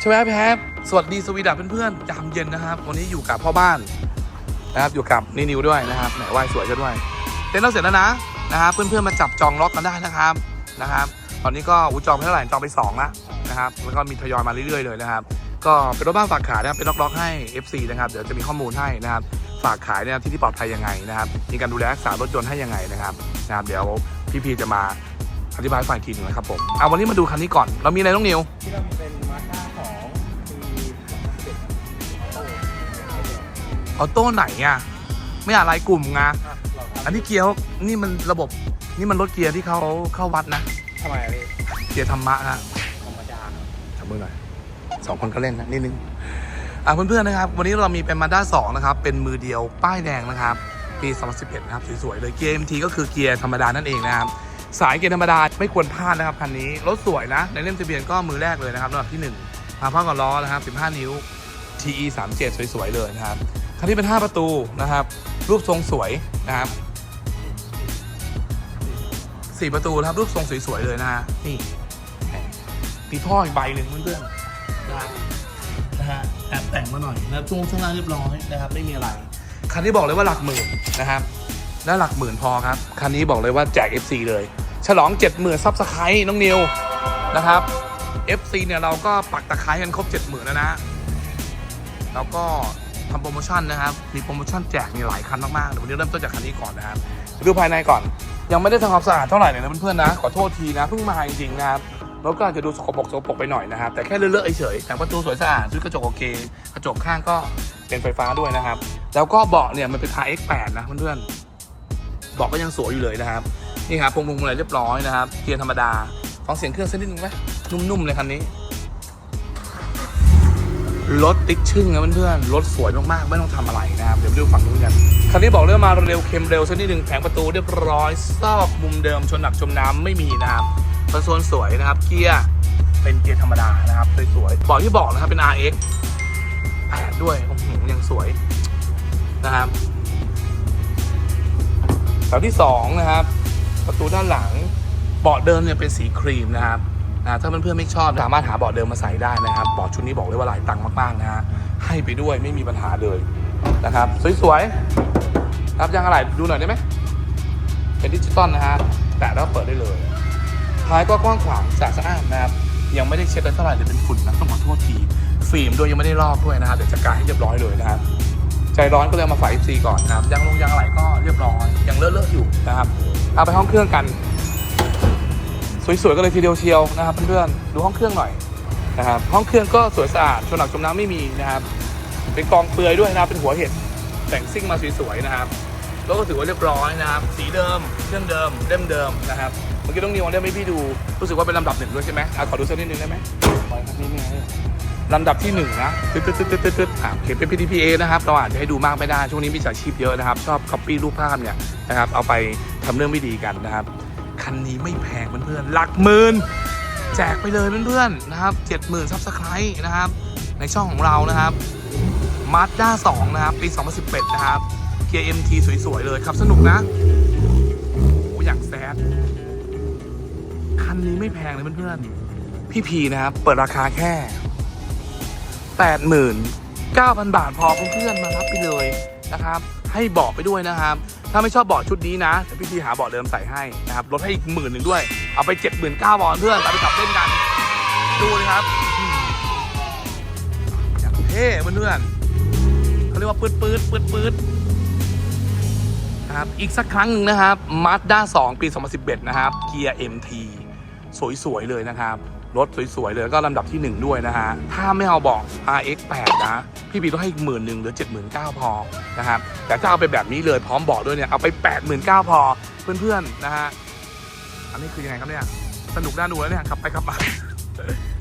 ใช่ไหมแพบสวัสดีสวีดับเพื่อนๆยามเย็นนะครับ วันนี้อยู่กับพ่อบ้านนะครับอยู่กับนิวด้วยนะครับแหมว่ายสวยซะด้วย เต้นเราเสร็จแล้วนะนะครับ เพื่อนๆมาจับจองล็อกกันได้นะครับนะครับ ตอนนี้ก็อูจองไปเท่าไหร่จองไปสองละนะครับแล้วก็มีทยอยมาเรื่อยๆเลยนะครับ ก็เป็นรถบ้านฝากขายนะครับเป็นล็อกๆให้ FC นะครับเดี๋ยวจะมีข้อมูลให้นะครับฝากขายเนี่ยที่ที่ปลอดภัยยังไงนะครับ มีการดูแลรักษารถยนต์ให้ยังไงนะครับนะครับ เดี๋ยวพี่พีจะมาอธิบายฝ่ายทีนึงนะครับผมเอาวันนี้มาดูคันนี้ก่อน เรามีอะไรน้องนิวที่เรามีเป็น ออโต้ไหนอะ ไม่อะไรกลุ่มไงอะเราอันนี้เกียร์เขานี่มันระบบนี่มันรถเกียร์ที่เขาเข้าวัดนะทำไมอะพี่เกียร์ธรรมะฮะธรรมดาจับมือหน่อยสองคนก็เล่นนะนิดนึงอะเพื่อนๆนะครับ วันนี้เรามีเป็นมาด้าสองนะครับ เป็นมือเดียวป้ายแดงนะครับ ปี2011 นะครับ สวยๆเลยเกียร์ MT ก็คือเกียร์ธรรมดานั่นเองนะครับ สายเกียร์ธรรมดาไม่ควรพลาดนะครับคันนี้รถสวยนะในเล่มทะเบียนก็มือแรกเลยนะครับลำดับที่1มาพร้อมกับล้อนะครับ 15 นิ้ว TE 37สวยๆเลยนะครับ คันนี้เป็น 5 ประตูนะครับ รูปทรงสวยนะครับสี่ประตูนะครับรูปทรงสวยๆเลยนะฮะนี่แหมมีท่ออีกใบหนึ่งเพื่อนๆนะครับนะฮะแอบแต่งมาหน่อยนะครับช่วงข้างล่างเรียบร้อยนะครับไม่มีอะไร คันนี้บอกเลยว่าหลักหมื่นนะครับและหลักหมื่นพอครับ คันนี้บอกเลยว่าแจก FC เลย ฉลอง 70,000ซับสไครต์น้องนิวนะครับ FC เนี่ยเราก็ปักตะไคร้กันครบ 70,000แล้วนะแล้วก็ ทำโปรโมชั่นนะครับ มีโปรโมชั่นแจกมีหลายคันมากๆเดี๋ยววันนี้เริ่มต้นจากคันนี้ก่อนนะครับดูภายในก่อน ยังไม่ได้ทำความสะอาดเท่าไหร่เลยนะเพื่อนๆนะ ขอโทษทีนะเพิ่งมาจริงๆนะครับรถก็อาจจะดูสกปรกสกปรกไปหน่อยนะครับ แต่แค่เลอะๆเฉยๆแต่ประตูสวยสะอาดชุดกระจกโอเค กระจกข้างก็เป็นไฟฟ้าด้วยนะครับ แล้วก็เบาะเนี่ยมันเป็น RX8 นะเพื่อนๆเบาะก็ยังสวยอยู่เลยนะครับนี่ครับพวงพวงอะไรเรียบร้อยนะครับเกียร์ธรรมดาฟังเสียงเครื่องสักนิดนึงไหมนุ่มๆเลยคันนี้ รถติ๊กชึ่งนะเพื่อนๆรถสวยมากๆ ไม่ต้องทำอะไรนะครับ เดี๋ยวไปดูฝั่งนู้นกัน คันนี้บอกเลยว่ามาเร็วเค็มเร็วสักนิดหนึ่งแผงประตูเรียบร้อยซอกมุมเดิมชนหนักชมน้ำไม่มีนะครับคอนโซลสวยนะครับ เกียร์เป็นเกียร์ธรรมดานะครับสวยๆบอกที่บอกนะครับเป็น RX 8ด้วยโอ้โหยังสวยนะครับเสาที่สองนะครับ ประตูด้านหลังเบาะเดิมเนี่ยเป็นสีครีมนะครับ นะถ้าเพื่อนๆไม่ชอบสามารถหาเบาะเดิมมาใส่ได้นะครับเบาะชุดนี้บอกเลยว่าหลายตังค์มากๆนะฮะให้ไปด้วยไม่มีปัญหาเลยนะครับ สวยๆรับยางอะไรดูหน่อยได้ไหมเป็นดิจิตอลนะฮะแตะแล้วเปิดได้เลยท้ายก็กว้างขวางสะอาดนะครับยังไม่ได้เช็ดเลยเท่าไหร่เลยเป็นฝุ่นนะต้องขอโทษทีฟิล์มด้วยยังไม่ได้ลอกด้วยนะครับเดี๋ยวจัดการให้เรียบร้อยเลยนะครับใจร้อนก็เลยมาฝ่าย FC ก่อนนะครับยางลงยางอะไรก็เรียบร้อยยังเลอะๆอยู่นะครับเอาไปห้องเครื่องกัน สวยๆกันเลยทีเดียวเชียวนะครับเพื่อนๆดูห้องเครื่องหน่อยนะครับห้องเครื่องก็สวยสะอาดชนหนักจมน้ำไม่มีนะครับ เป็นกองเปลือยด้วยนะเป็นหัวเห็ดแต่งซิ่งมาสวยๆนะครับแล้วก็ถือว่าเรียบร้อยนะครับ สีเดิม เครื่องเดิมเล่มเดิมนะครับเมื่อกี้ต้องนิวเอาเล่มให้พี่ดูรู้สึกว่าเป็นลำดับหนึ่งด้วยใช่ไหมอะขอดูสักนิดนึงได้ไหมปล่อยครับนี่นี่นี่ลำดับที่หนึ่งนะตึ๊ดตึ๊ดตึ๊ดตึ๊ดตึ๊ดตึ๊ดอ่าโอเคเป็น PDPA นะครับเราอาจจะให้ดูมากไม่ได้ช่วงนี้มีสาชีพเยอะนะครับ ชอบ copy รูปภาพเนี่ยนะครับเอาไปทำเรื่องไม่ดีกันนะครับ คันนี้ไม่แพงเพื่อนๆหลักหมื่นแจกไปเลยเพื่อนๆนะครับเจ็ดหมื่นซับสไครต์นะครับ ในช่องของเรานะครับมาสด้า2นะครับ ปี 2011 นะครับเกียร์ MT สวย ๆ เลยครับ สนุกนะโอ้โหอย่างแซดคันนี้ไม่แพงเลยเพื่อนๆพี่พีนะครับ เปิดราคาแค่ 89,000 บาทพอเพื่อนๆมารับไปเลยนะครับ ให้บาะไปด้วยนะครับ ถ้าไม่ชอบเบาะชุดนี้นะเดี๋ยวพี่พีหาเบาะเดิมใส่ให้นะครับลดให้อีกหมื่นหนึ่งด้วย เอาไป79,000บาทเพื่อนเอาไปขับเล่นกัน ดูเลยครับอย่างเท่เพื่อนๆเขาเรียกว่าปืดปืดปืดปืดนะครับอีกสักครั้งหนึ่งนะครับ Mazda 2 ปี 2011 นะครับ เกียร์ MT สวย ๆ เลยนะครับ รถสวยๆเลยแล้วก็ลำดับที่ 1 ด้วยนะฮะ ถ้าไม่เอาเบอก RX8 นะ พี่บีต้องให้อีกหมื่นหนึ่งหรือ 79,000พอนะครับแต่ถ้าเอาไปแบบนี้เลยพร้อมเบอกด้วยเนี่ย เอาไป 89,000พอเพื่อนๆนะฮะ อันนี้คือยังไงครับเนี่ย สนุกน่าดูแล้วเนี่ยขับไปขับมา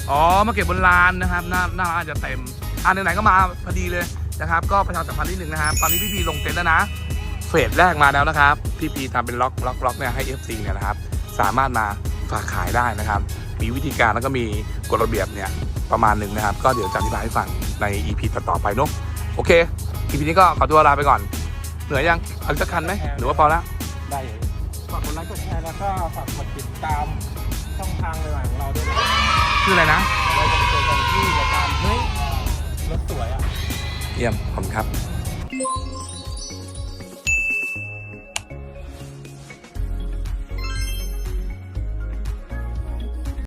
อ๋อ มาเก็บบนลานนะครับ หน้าหน้าร้านจะเต็ม อ่าไหนๆก็มาพอดีเลยนะครับ ก็ประชาสัมพันธ์นิดหนึ่งนะครับ ตอนนี้พี่พีลงเต็นท์แล้วนะ เฟสแรกมาแล้วนะครับ พี่พีทำเป็นล็อกล็อกล็อกเนี่ยให้ FC เนี่ยนะครับ สามารถมาฝากขายได้นะครับ มีวิธีการแล้วก็มีกฎระเบียบเนี่ยประมาณหนึ่งนะครับ ก็เดี๋ยวจะอธิบายให้ฟังใน EP ต่อๆไปเนาะโอเค EP นี้ก็ขอตัวลาไปก่อน เหนื่อยยังเอาสักคันไหมหรือว่าพอแล้วได้ฝากกดไลค์กดแชร์แล้วก็ฝากกดติดตามช่องทางใหม่ของเราด้วยนะคืออะไรนะเราจะไปเจอกันที่รายการเฮ้ยรถสวยอะเยี่ยมขอบคุณครับ